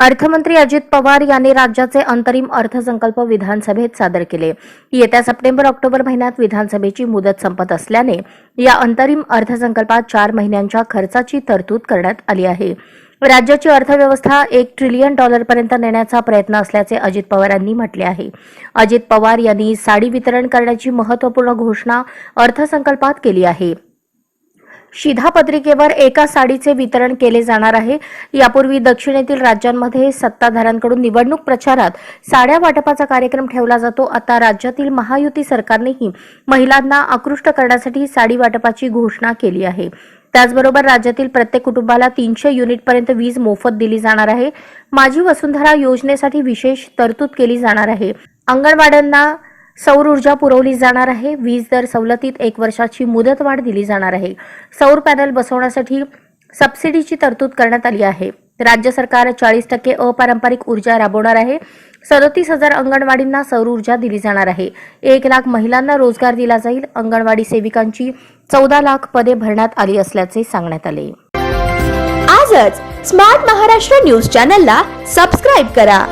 अर्थमंत्री अजित पवार यांनी राज्याचे अंतरिम अर्थसंकल्प विधानसभेत सादर केले. येत्या सप्टेंबर ऑक्टोबर महिन्यात विधानसभेची मुदत संपत असल्याने या अंतरिम अर्थसंकल्पात चार महिन्यांच्या खर्चाची तरतूद करण्यात आली आहे. राज्याची अर्थव्यवस्था एक ट्रिलियन डॉलरपर्यंत नेण्याचा प्रयत्न असल्याचे अजित पवार यांनी म्हटले आहे. अजित पवार यांनी साडी वितरण करण्याची महत्त्वपूर्ण घोषणा अर्थसंकल्पात केली आहे. शिधापत्रिकेवर एका साडीचे वितरण केले जाणार आहे. यापूर्वी दक्षिणेतील राज्यांमध्ये सत्ताधाऱ्यांकडून निवडणूक प्रचारात साड्या वाटपाचा कार्यक्रम ठेवला जातो. आता राज्यातील महायुती सरकारनेही महिलांना आकृष्ट करण्यासाठी साडी वाटपाची घोषणा केली आहे. त्याचबरोबर राज्यातील प्रत्येक कुटुंबाला तीनशे युनिटपर्यंत वीज मोफत दिली जाणार आहे. माझी वसुंधरा योजनेसाठी विशेष तरतूद केली जाणार आहे. अंगणवाड्यांना सौर ऊर्जा पुरवली जाणार आहे. वीज दर सवलतीत एक वर्षाची मुदतवाढ दिली जाणार आहे. सौर पॅनल बसवण्यासाठी सबसिडीची तरतूद करण्यात आली आहे. राज्य सरकार चाळीस टक्के अपारंपरिक ऊर्जा राबवणार आहे. सदतीस हजार अंगणवाडींना सौर ऊर्जा दिली जाणार आहे. एक लाख महिलांना रोजगार दिला जाईल. अंगणवाडी सेविकांची चौदा लाख पदे भरण्यात आली असल्याचे सांगण्यात आले. आजच स्मार्ट महाराष्ट्र न्यूज चॅनलला सबस्क्राईब करा.